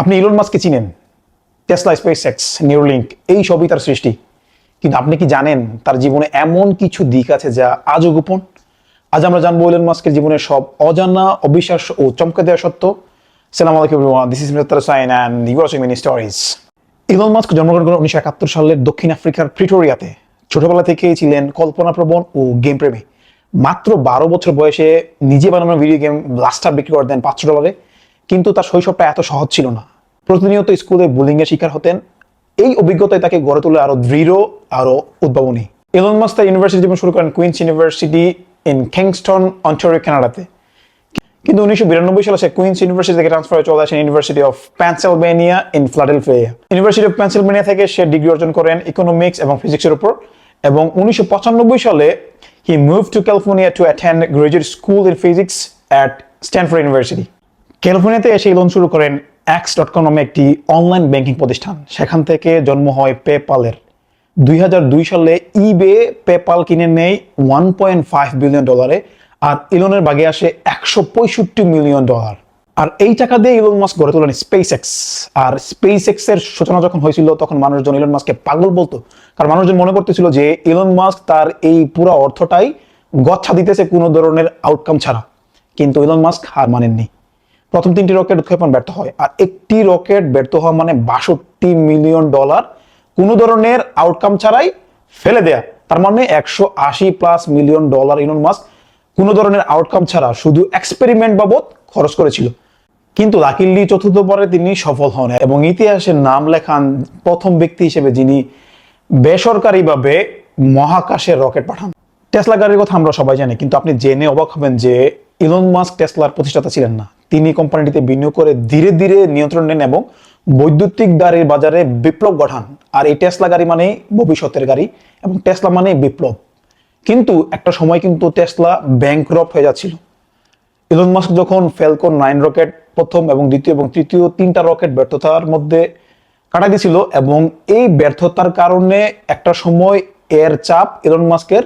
আপনি ইলন মাস্ককে চিনেন? Tesla space x নিউরলিঙ্ক এই সবই তার সৃষ্টি। কিন্তু আপনি কি জানেন তার জীবনে এমন কিছু দিক আছে যা আজও গোপন? আজ আমরা জানব ইলন মাস্কের জীবনের সব অজানা অবিশ্বাস ও চমকে দেওয়া সত্য। সালাম আলাইকুম this is mister Sain and you watching mini stories Elon Musk জন্মগ্রহণ করেন উনিশশো একাত্তর সালের দক্ষিণ আফ্রিকার প্রিটোরিয়াতে। ছোটবেলা থেকেই ছিলেন কল্পনাপ্রবণ ও গেম প্রেমী মাত্র বারো বছর বয়সে নিজে বানানো ভিডিও গেম ব্লাস্টার বিক্রি করে দেন পাঁচশো ডলারে কিন্তু তার শৈশবটা এত সহজ ছিল না। প্রতিনিয়ত স্কুলে বুলিংয়ের শিকার হতেন। এই অভিজ্ঞতায় তাকে গড়ে তোলে আরও দৃঢ়, আরও উদ্ভাবনী। এলন মাস্ক তার ইউনিভার্সিটি জীবন শুরু করেন Queens University in Kingston, Ontario, কানাডাতে। কিন্তু উনিশশো বিরানব্বই সালে সে কুইন্স ইউনিভার্সিটি থেকে ট্রান্সফার হয়ে চলে আসেন university of Pennsylvania in Philadelphia. University of Pennsylvania থেকে সে ডিগ্রি অর্জন করেন ইকোনমিক্স এবং ফিজিক্সের উপর এবং উনিশশো পঁচানব্বই সালে he move to California to attend graduate school in physics at Stanford University ক্যালিফোর্নিয়াতে এসে লোন শুরু করেন অ্যাক্স ডট কম নামে একটি অনলাইন ব্যাংকিং প্রতিষ্ঠান। সেখান থেকে জন্ম হয় পেপালের দুই সালে ইবে পেপাল কিনে নেয় ওয়ান পয়েন্ট ফাইভ বিলিয়ন ডলারে আর ইলনের বাগে আসে একশো পঁয়ষট্টি মিলিয়ন ডলার আর এই টাকা দিয়ে ইলন মাস্ক গড়ে তোলেন স্পেস এক্স আর স্পেস এক্সের সূচনা যখন হয়েছিল, তখন মানুষজন ইলন মাস্ককে পাগল বলতো। কারণ মানুষজন মনে করতেছিল যে ইলন মাস্ক তার এই পুরো অর্থটাই গচ্ছা দিতেছে কোনো ধরনের আউটকাম ছাড়া। কিন্তু ইলন মাস্ক হার মানেননি। প্রথম তিনটি রকেট উৎক্ষেপণ ব্যর্থ হয়। আর একটি রকেট ব্যর্থ হওয়া মানে বাষট্টি মিলিয়ন ডলার কোনো ধরনের আউটকাম ছাড়াই ফেলে দেয়া। তার মানে একশো আশি plus million dollar Elon Musk কোনো ধরনের আউটকাম ছাড়া শুধু এক্সপেরিমেন্ট বাবদ খরচ করেছিল। কিন্তু রাকিল্লি চতুর্থ পরে তিনি সফল হন এবং ইতিহাসে নাম লেখান প্রথম ব্যক্তি হিসেবে যিনি বেসরকারিভাবে মহাকাশে রকেট পাঠান। টেসলা গাড়ির কথা আমরা সবাই জানি, কিন্তু আপনি জেনে অবাক হবেন যে ইলন মাস্ক টেসলার প্রতিষ্ঠাতা ছিলেন না। তিনি কোম্পানিটিতে বিনিয়োগ করে ধীরে ধীরে নিয়ন্ত্রণ নেন এবং বৈদ্যুতিক গাড়ির বাজারে বিপ্লব গঠান আর এই টেসলা গাড়ি মানে ভবিষ্যতের গাড়ি এবং টেসলা মানে বিপ্লব। কিন্তু একটা সময় কিন্তু টেসলা ব্যাংক্রপ হয়ে যাচ্ছিল। ইলন মাস্ক যখন ফেলকন নাইন রকেট প্রথম এবং দ্বিতীয় এবং তৃতীয় তিনটা রকেট ব্যর্থতার মধ্যে কাটা দিয়েছিল এবং এই ব্যর্থতার কারণে একটা সময় এর চাপ ইলন মাস্কের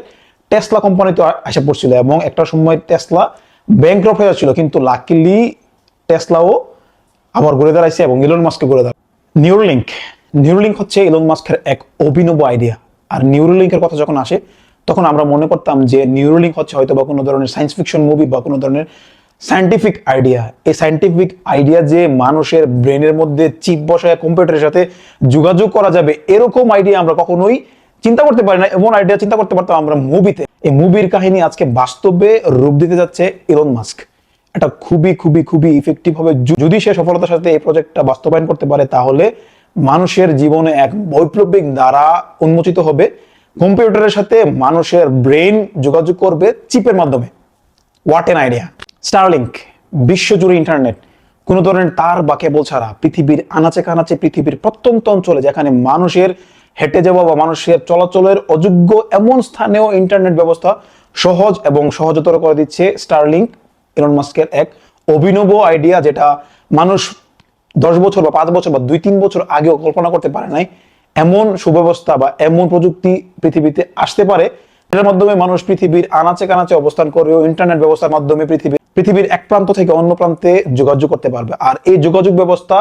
টেসলা কোম্পানিতে আসে পড়ছিল এবং একটা সময় টেসলা ব্যাংক্রপ হয়ে যাচ্ছিল, কিন্তু লাকিলি টেসলাও আবার ঘুরে দাঁড়াইছে এবং ইলন মাস্কে ঘুরে দাঁড়ায়। নিউরোলিঙ্ক নিউরোলিঙ্ক হচ্ছে ইলন মাস্কের এক অভিনব আইডিয়া আর নিউরোলিঙ্কের কথা যখন আসে, তখন আমরা মনে করতাম যে নিউরোলিঙ্ক হচ্ছে হয়তো বা কোনো ধরনের সায়েন্স ফিকশন মুভি বা কোনো ধরনের সায়েন্টিফিক আইডিয়া এই সায়েন্টিফিক আইডিয়া যে মানুষের ব্রেনের মধ্যে চিপ বসায় কম্পিউটারের সাথে যোগাযোগ করা যাবে, এরকম আইডিয়া আমরা কখনোই চিন্তা করতে পারি না। এমন আইডিয়া চিন্তা করতে পারতাম আমরা মুভিতে এই মুভির কাহিনী আজকে বাস্তবে রূপ দিতে যাচ্ছে ইলন মাস্ক এটা খুবই খুবই খুবই ইফেক্টিভ হবে। যদি সে সফলতার সাথে এই প্রজেক্টটা বাস্তবায়ন করতে পারে, তাহলে মানুষের জীবনে এক বৈপ্লবিক দ্বারা উন্মোচিত হবে। কম্পিউটারের সাথে মানুষের ব্রেন যোগাযোগ করবে চিপের মাধ্যমে। হোয়াট এন আইডিয়া স্টারলিংক বিশ্বজুড়ে ইন্টারনেট কোনো ধরনের তার বা কেবল ছাড়া পৃথিবীর আনাচে কানাচে পৃথিবীর প্রত্যন্ত অঞ্চলে যেখানে মানুষের হেঁটে যাওয়া বা মানুষের চলাচলের অযোগ্য এমন স্থানেও ইন্টারনেট ব্যবস্থা সহজ এবং সহজতর করে দিচ্ছে স্টারলিংক ইলন মাস্কের এক অভিনব আইডিয়া যেটা মানুষ দশ বছর বা পাঁচ বছর বা দুই তিন বছর আগেও কল্পনা করতে পারে নাই। এমন সুব্যবস্থা বা এমন প্রযুক্তি পৃথিবীতে আসতে পারে এটার মাধ্যমে মানুষ পৃথিবীর আনাচে কানাচে অবস্থান করেও ইন্টারনেট ব্যবস্থার মাধ্যমে পৃথিবী পৃথিবীর এক প্রান্ত থেকে অন্য প্রান্তে যোগাযোগ করতে পারবে। আর এই যোগাযোগ ব্যবস্থা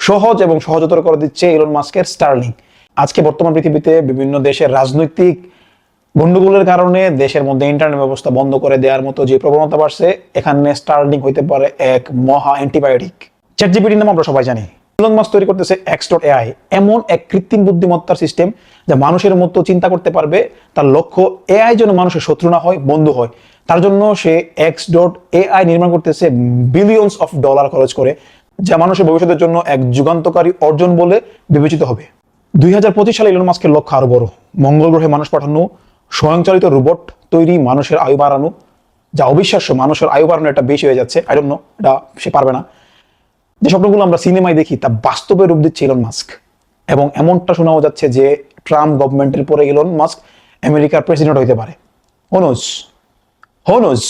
সহজ এবং সহজতর করে দিচ্ছে ইলন মাস্কের স্টারলিং আজকে বর্তমান পৃথিবীতে বিভিন্ন দেশের রাজনৈতিক গন্ডগোলের কারণে দেশের মধ্যে ইন্টারনেট ব্যবস্থা বন্ধ করে দেওয়ার মতো যে প্রবণতা বাড়ছে, এখানে স্টারলিং হইতে পারে এক মহা অ্যান্টিবায়োটিক চ্যাট জিপিটির নাম আমরা সবাই জানি। মাস্ক তৈরি করতেছে এআই এমন এক কৃত্রিম বুদ্ধিমত্তার সিস্টেম যা মানুষের মতো চিন্তা করতে পারবে, তার লক্ষ্য এআই যেন মানুষের শত্রু না হয়, বন্ধু হয়। তার জন্য সে এক্স ডট এআই নির্মাণ করতেছে বিলিয়নস অফ ডলার খরচ করে, যা মানুষের ভবিষ্যতের জন্য এক যুগান্তকারী অর্জন বলে বিবেচিত হবে। দুই হাজার পঁচিশ সালে ইলন মাস্কের লক্ষ্য আরও বড়। মঙ্গল গ্রহে মানুষ পাঠানো, স্বয়ংচালিত রোবট তৈরি, মানুষের আয়ু বাড়ানো, যা অবিশ্বাস্য মানুষের আয়ু বাড়ানো এটা বেশি হয়ে যাচ্ছে। আই ডোন্ট নো এটা সে পারবে না। যে স্বপ্নগুলো আমরা সিনেমায় দেখি, তা বাস্তবে রূপ দিচ্ছে ইলন মাস্ক এবং এমনটা শোনাও যাচ্ছে যে ট্রাম্প গভর্নমেন্টের পরে ইলন মাস্ক আমেরিকার প্রেসিডেন্ট হইতে পারে। Who knows who knows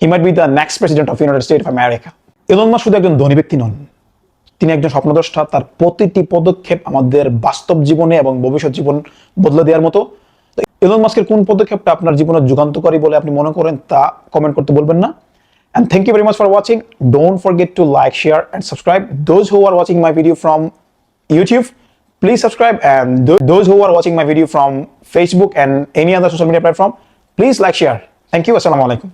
he might be the next president of United State of America Elon Musk শুধু একজন ধনী ব্যক্তি নন তিনি একজন স্বপ্নদ্রষ্টা তার প্রতিটি পদক্ষেপ আমাদের বাস্তব জীবনে এবং ভবিষ্যৎ জীবন বদলে দেওয়ার মতো ইলন মাস্কের কোন পদক্ষেপটা আপনার জীবনের যুগান্তকারী বলে আপনি মনে করেন তা কমেন্ট করতে বলবেন না thank you very much for watching. Don't forget to like, share, and subscribe. Those who are watching my video from YouTube, please subscribe. And tho- those who are watching my video from Facebook and any other social media platform, please like, share. Thank you. Assalamu alaikum.